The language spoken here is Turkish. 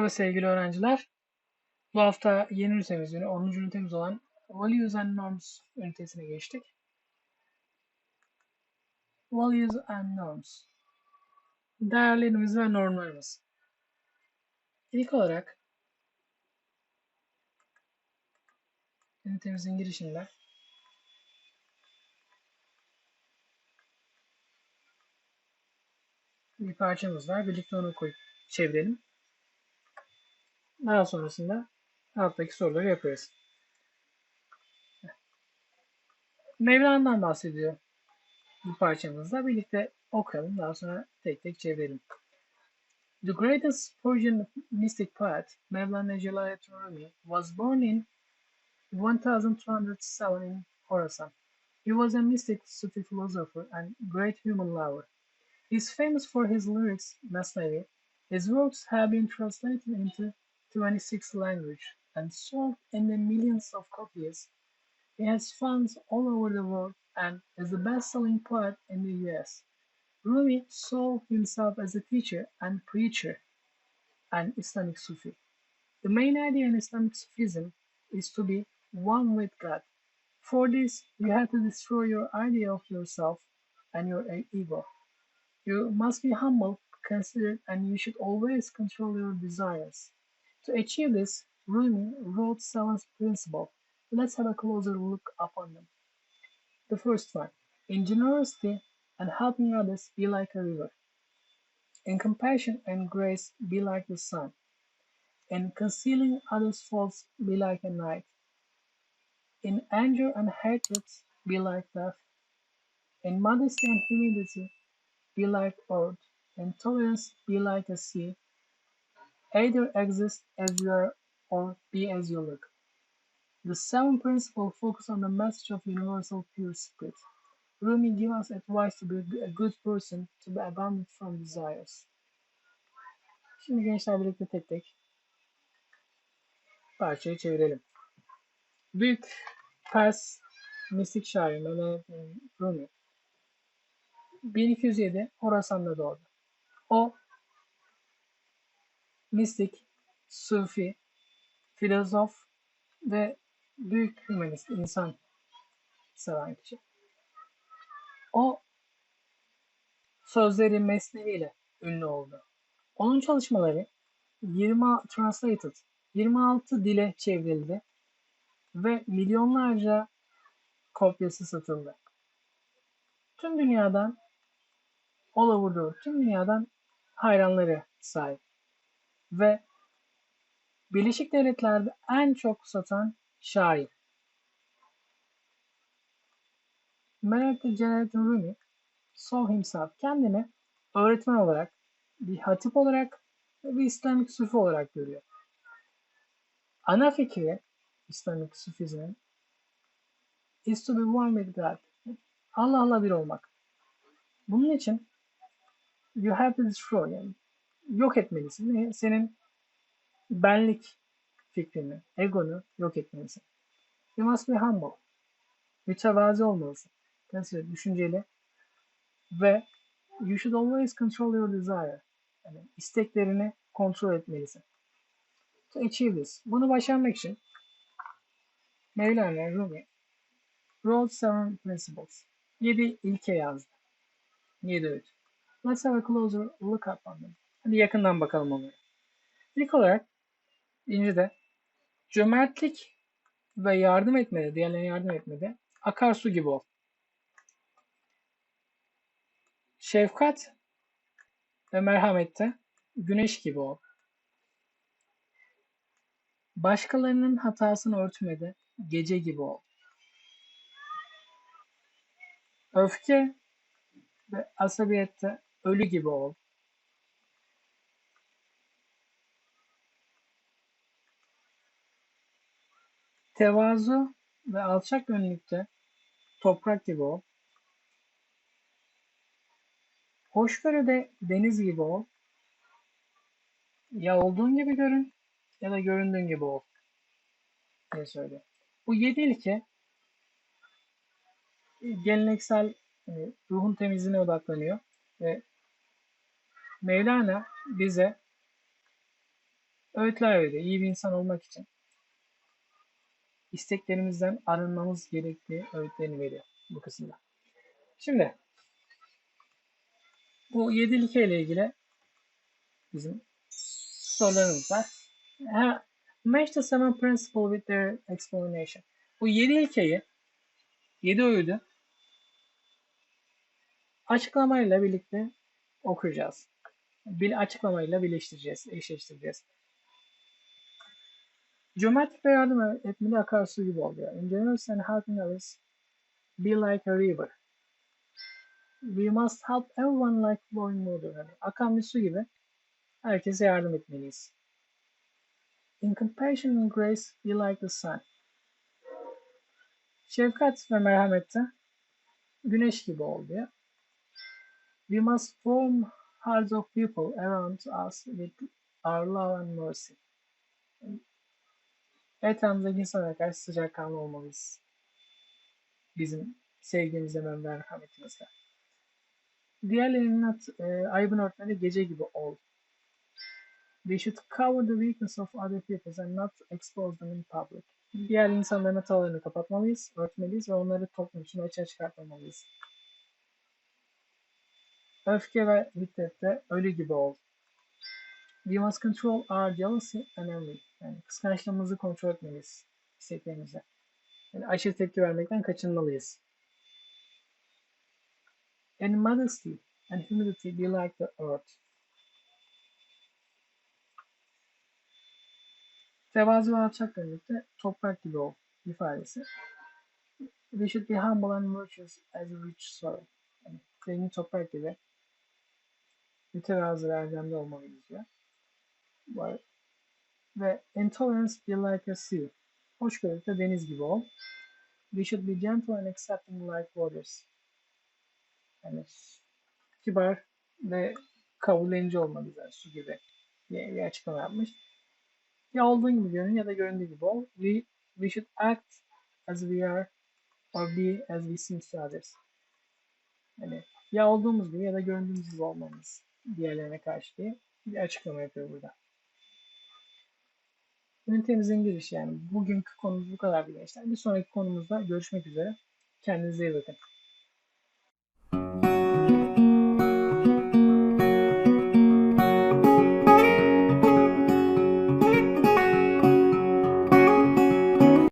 Merhaba sevgili öğrenciler. Bu hafta yeni ünitemiz, yine 10. ünitemiz olan Values and Norms ünitesine geçtik. Values and Norms. Değerlerimiz ve normlarımız. İlk olarak ünitemizin girişinde bir parçamız var. Birlikte onu koyup çevirelim. Daha sonrasında alttaki soruları yapıyoruz. Mevlana'dan bahsediyor bu parçamızda. Birlikte okuyalım. Daha sonra tek tek çevirelim. The greatest Persian mystic poet, Mevlana Celaleddin Rumi, was born in 1207 in Khorasan. He was a mystic Sufi philosopher and great human lover. He is famous for his lyrics, Masnavi. His works have been translated into 26 languages and sold in the millions of copies. He has fans all over the world and is the best-selling poet in the US. Rumi saw himself as a teacher and preacher and Islamic Sufi. The main idea in Islamic Sufism is to be one with God. For this, you have to destroy your idea of yourself and your ego. You must be humble, considerate, and you should always control your desires. To achieve this, Rumi wrote seven principles. Let's have a closer look upon them. The first one, in generosity and helping others, be like a river. In compassion and grace, be like the sun. In concealing others' faults, be like a night. In anger and hatred, be like death. In modesty and humility, be like earth. In tolerance, be like a sea. Either exist as you are or be as you look. The seven principles focus on the message of universal pure spirit. Rumi gives us advice to be a good person, to be abandoned from desires. Şimdi gençler birlikte tek tek parçayı çevirelim. Büyük Pers mistik şair Mehmet Rumi 1207 Horasan'da doğdu. O mistik, sufi, filozof ve büyük hümanist insan seven kişi. O sözleri mesneviyle ünlü oldu. Onun çalışmaları 20 translated 26 dile çevrildi ve milyonlarca kopyası satıldı. Tüm dünyadan the world, tüm dünyadan hayranları sahip. Ve Birleşik Devletler'de en çok satan şair. Melek Celalettin Rumi saw himself kendini öğretmen olarak, bir hatip olarak ve bir İslamik sufi olarak görüyor. Ana fikri İslamik sufizmin is to be one with God. Allah'la bir olmak. Bunun için you have to destroy yani yok etmelisin. Senin benlik fikrini, egonu yok etmelisin. You must be humble. Mütevazi olmalısın. Mesela düşünceli ve you should always control your desire. Yani isteklerini kontrol etmelisin. To achieve this. Bunu başarmak için Mevlana Rumi wrote seven principles. Yedi ilke yazdı. Yedi öğüt. Let's have a closer look up on them. Hadi yakından bakalım onlara. İlk olarak de cömertlik ve yardım etmede, diğerlerine yardım etmede akarsu gibi ol. Şefkat ve merhamette güneş gibi ol. Başkalarının hatasını örtmede gece gibi ol. Öfke ve asabiyette ölü gibi ol. Tevazu ve alçak gönüllülükte toprak gibi ol. Hoşgörüde deniz gibi ol. Ya olduğun gibi görün ya da göründüğün gibi ol diye söylüyor. Bu yedi ilke geleneksel e, ruhun temizliğine odaklanıyor ve Mevlana bize öğütler veriyor. İyi bir insan olmak için isteklerimizden arınmamız gerektiği öğütlerini veriyor bu kısımda. Şimdi bu yedi ilke ile ilgili bizim sorularımız var. Match the seven principle with their explanation. Bu yedi ilkeyi, yedi öğüdü açıklamayla birlikte okuyacağız. Bir açıklamayla birleştireceğiz, eşleştireceğiz. Ve yardım etmeli akarsu gibi oluyor. In generous and helping others be like a river. We must help everyone like flowing water. Yani akan bir su gibi herkese yardım etmeliyiz. In compassion and grace be like the sun. Şefkat ve merhamette güneş gibi ol diyor. We must warm hearts of people around us with our love and mercy. Etrafımızdaki insanlara karşı sıcakkanlı olmalıyız. Bizim sevgimizle ve merhametimizle. Diğerlerinin at, e, ayıbın örtmeli gece gibi ol. We should cover the weakness of other people and not expose them in public. Diğer insanların hatalarını kapatmalıyız, örtmeliyiz ve onları toplum için açığa çıkartmamalıyız. Öfke ve hiddette ölü gibi ol. We must control our jealousy and envy. Yani kıskançlığımızı kontrol etmeliyiz isteklerimize. Yani aşırı tepki vermekten kaçınmalıyız. And modesty and humility be like the earth. Tevazu ve alçak gönüllükte toprak gibi ol ifadesi. We should be humble and virtuous as a rich soil. Yani toprak gibi mütevazı ve erdemli olmalıyız diyor. Var. Ve intolerance be like a sea. Hoşgörülükte deniz gibi ol. We should be gentle and accepting like waters. Yani kibar ve kabullenici olmalıyız yani su gibi diye bir açıklama yapmış. Ya olduğun gibi görün ya da göründüğü gibi ol. We, we should act as we are or be as we seem to others. Yani ya olduğumuz gibi ya da göründüğümüz gibi olmamız diğerlerine karşı diye bir açıklama yapıyor burada. Ünitemizin girişi yani bugünkü konumuz bu kadar gençler. Bir sonraki konumuzda görüşmek üzere. Kendinize iyi bakın.